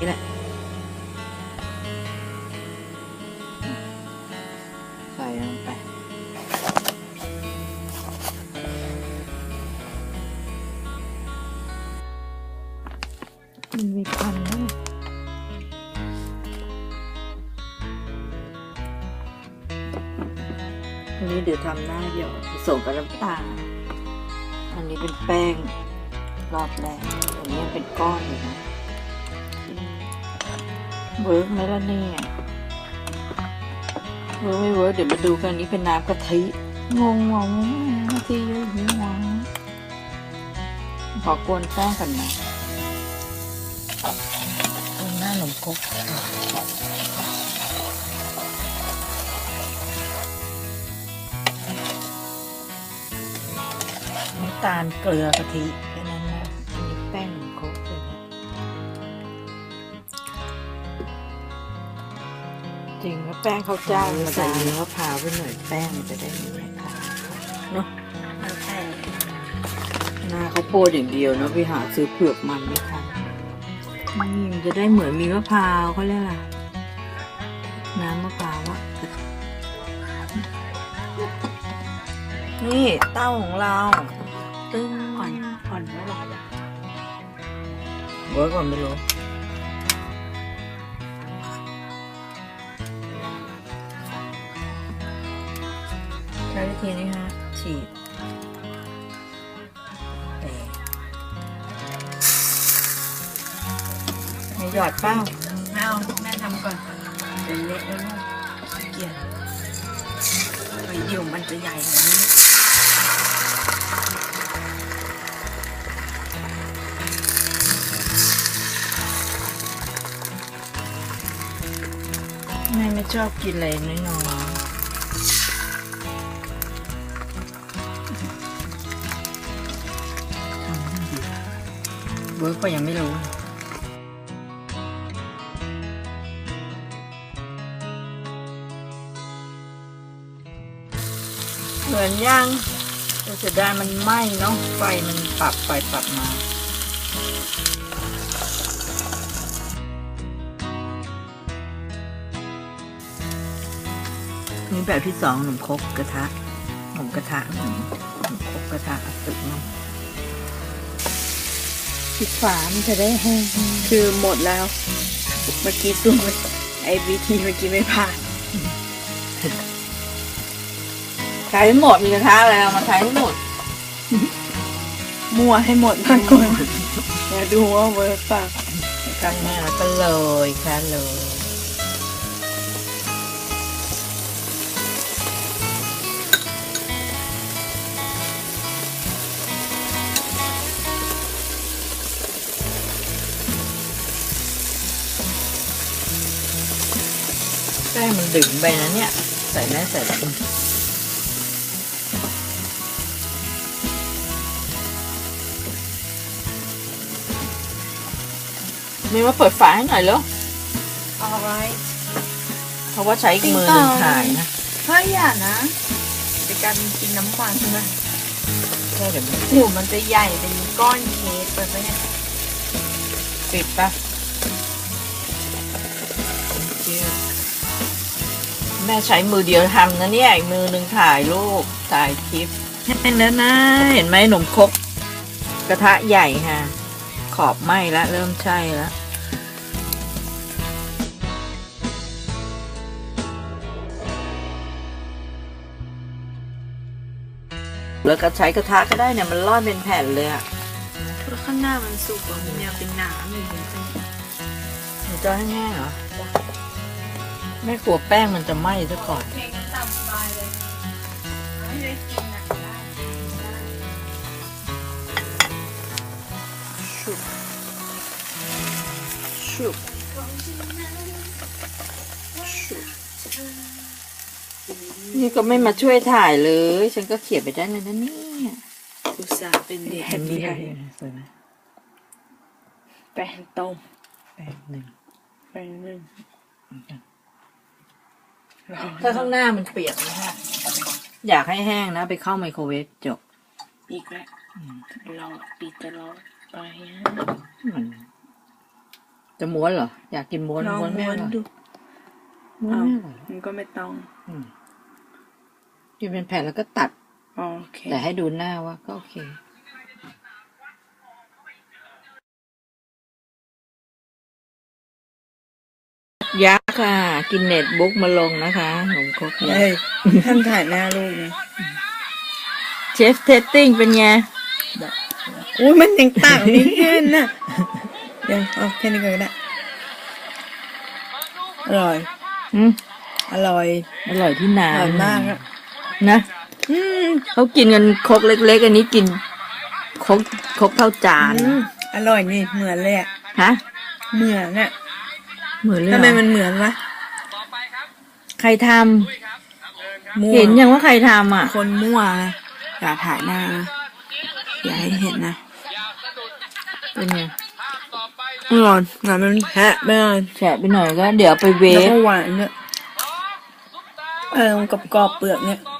นี่แหละใส่ลงไปมันมีควันด้วยอันนี้เดี๋ยวทำหน้าหยอดผสมกับน้ำตาล อันนี้เป็นแป้งรอบแรกอันนี้เป็นก้อนอยู่นะ เวิร์กไหมล่ะเนี่ยเวิร์กไม่เวิร์กเดี๋ยวมาดูกันนี้เป็นน้ำกะทิงงงงกะทิเยอะอยู่นะขอกวนแป้งกันนะหน้าหนมครกน้ำตาลเกลือกะทิ จริงแล้วแป้งข้าวเจ้ามันใส่เนื้อมะพร้าวไปหน่อยแป้งมันจะได้ไม่แข็งเนาะมันใช่หน้าเขาวโพดอย่างเดียวเนาะไปหาซื้อเผือกมันไม่ทันนี่มันจะได้เหมือนมีมะพร้าวเขาเรียกอะไรน้ำมะพร้าวอะนี่เต้าของเรา ตึ้งอ่อนอ่อนไม่หรอกเวิร์กก่อนไม่รู้ ช้วิธีนี้ฮะฉีดเอ่ให้หยอดเป้าไม่เอาแม่ทำก่อนเดี๋ยวเละแล้วลูกขี้เกียจไปเดี๋ยวมันจะใหญ่กว่านี้แม่ไม่ชอบกินอะไรน้อย เวิร์กก็ยังไม่รู้เหมือนยังแต่เสียดายมันไหม้เนาะไฟมันปรับไปปรับมานี่แบบที่สองหนุ่มคกกระทะหนุ่มกระทะหนุ่มคกกระทะอัดตึกเนาะ ปิดฝามันจะได้แห้งคือหมดแล้ว เมื่อกี้สู้ไอ้วิธีเมื่อกี้ไม่ผ่านใช้หมดมีกระทะอะไรเอามาใช้ให้หมด มั่วให้หมดก่อนก่อนเดี๋ยวดูว่าเวิร์กเปล่ากันแม่แล้วก็เลยค่ะเลย แป้งมันดึงไปนะเนี่ย ใส่แม่ใส่แล้วมีมาเปิดฝาให้หน่อยแล้วเอาไว้เพราะว่าใช้อีกมือหนึ่งถ่ายนะ เฮ้ยอย่านะเป็นการกินน้ำมันใช่ไหมแค่เดี๋ยวมันหูมันจะใหญ่เป็นก้อนเค้กไปไหมเนี่ยปิดปะแม่ใช้มือเดียวทำนะเนี่ยอีกมือหนึ่งถ่ายรูปถ่ายคลิปแห้งแล้วนะเห็นไหมหนมครกกระทะใหญ่ฮะขอบไหม้แล้วเริ่มใช่แล้วแล้วก็ใช้กระทะก็ได้เนี่ยมันร่อนเป็นแผ่นเลยอะแล้วข้างหน้ามันสุกอะมันยังเป็นหนามอยู่เลยหนูจะให้แห้งเหรอ แม่กลัวแป้งมันจะไหม้ซะก่อนเพลงตามสบายเลยไม่ได้กินอะได้ชุบชุบชุบนี่ก็ไม่มาช่วยถ่ายเลย ฉันก็เขียนไปได้เลยนะเนี่ยอุตส่าห์เป็นเด็กเห็นดีใหญ่สวยไหมแป้งต้มแป้งหนึ่งแป้งนึ่ง ถ้าข้างหน้ามันเปียกนะฮะอยากให้แห้งนะ ไปเข้าไมโครเวฟจบอีกแล้วรอปีกจะรอไปฮะอืมจะม้วนเหรอ อยากกินม้วนลองม้วนไม่ม้วอนร่อยดูม้วนไม่อร่อยมันก็ไม่ต้องอืมกินเป็นแผ่นแล้วก็ตัดโอเคแต่ให้ดูหน้าว่าก็โอเค ยักษ์ค่ะ กินเน็ตบุ๊กมาลงนะคะหนมครกยักษ์เฮ้ยท่านถ่ายหน้าลูกไงเชฟเทสติ้งเป็นไงอุ้ยมันยังต่างนิดเดียวน่ะเดี๋ยวเอาแค่นี้ก่อนก็ได้อร่อยอืมอร่อย อร่อยที่นาอร่อยมากอะนะอืมเขากินกันครกเล็ก ๆ อันนี้กินครกครกเท่าจานอืมอร่อยนี่เหมือนเลยอะฮะเหมือนอะ เหมือนเลยทำไมเหรมัอนเหมือนวะใครทมั่ำวเห็นยังว่าใครทำอะ คนมั่วนะอย่าถ่ายหน้านะอย่าให้เห็นนะเป็นไงอร่อยงานมันแพะไม่ได้แฉะไปหน่อยก็เดี๋ยวเอาไปเวแล้วฟก็หวานเนี่ยเออมันกรอบๆเปลือกเนี่ย ต่อ